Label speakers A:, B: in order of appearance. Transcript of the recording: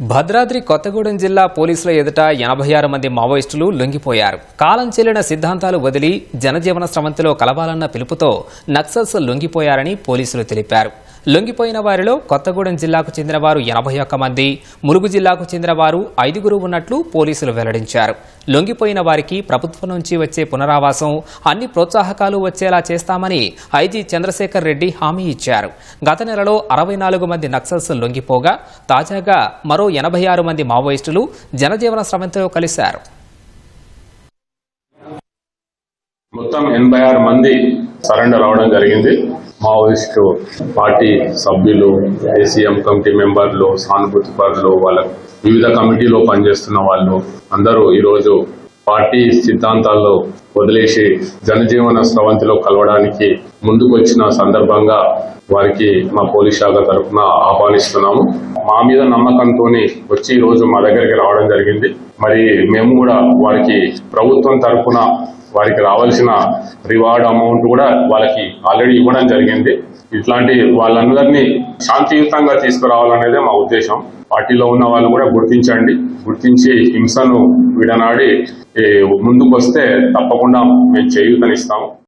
A: భద్రాద్రి కొత్తగూడెం జిల్లా పోలీసుల ఎదుట ఎనభై ఆరు మంది మావోయిస్టులు లొంగిపోయారు. కాలం చెల్లిన సిద్ధాంతాలు వదిలి జనజీవన స్రవంతిలో కలవాలన్న పిలుపుతో నక్సల్స్ లొంగిపోయారని పోలీసులు తెలిపారు. లొంగిపోయిన వారిలో కొత్తగూడెం జిల్లాకు చెందిన వారు ఎనభై ఒక్క మంది ములుగు జిల్లాకు చెందిన వారు ఐదుగురు ఉన్నట్లు పోలీసులు వెల్లడించారు. లొంగిపోయిన వారికి ప్రభుత్వం నుంచి వచ్చే పునరావాసం అన్ని ప్రోత్సాహకాలు వచ్చేలా చేస్తామని ఐజీ చంద్రశేఖర్ రెడ్డి హామీ ఇచ్చారు. గత నెలలో అరవై నాలుగు మంది నక్సల్స్ లొంగిపోగా తాజాగా మరో ఎనభై ఆరు మంది మావోయిస్టులు జనజీవన శ్రమంతో కలిశారు.
B: మొత్తం ఎనభై ఆరు మంది సరెండర్ అవడం జరిగింది. మావోయిస్టు పార్టీ సభ్యులు ఏసీఎం కమిటీ మెంబర్లు సానుభూతి పరులు వాళ్ళ వివిధ కమిటీలో పనిచేస్తున్న వాళ్ళు అందరూ ఈరోజు పార్టీ సిద్ధాంతాల్లో వదిలేసి జనజీవన స్రవంతిలో కలవడానికి ముందుకొచ్చిన సందర్భంగా వారికి మా పోలీస్ శాఖ తరఫున ఆహ్వానిస్తున్నాము. మా మీద నమ్మకంతో వచ్చి ఈ రోజు మా దగ్గరికి రావడం జరిగింది. మరి మేము కూడా వారికి ప్రభుత్వం తరఫున వారికి రావాల్సిన రివార్డ్ అమౌంట్ కూడా వాళ్ళకి ఆల్రెడీ ఇవ్వడం జరిగింది. ఇట్లాంటి వాళ్ళందరినీ శాంతియుతంగా తీసుకురావాలనేదే మా ఉద్దేశం. పార్టీలో ఉన్న వాళ్ళు కూడా గుర్తించండి. గుర్తించి హింసను విడనాడి ముందుకు ముందుకొస్తే తప్పకుండా మేము చేయూతనిస్తాము.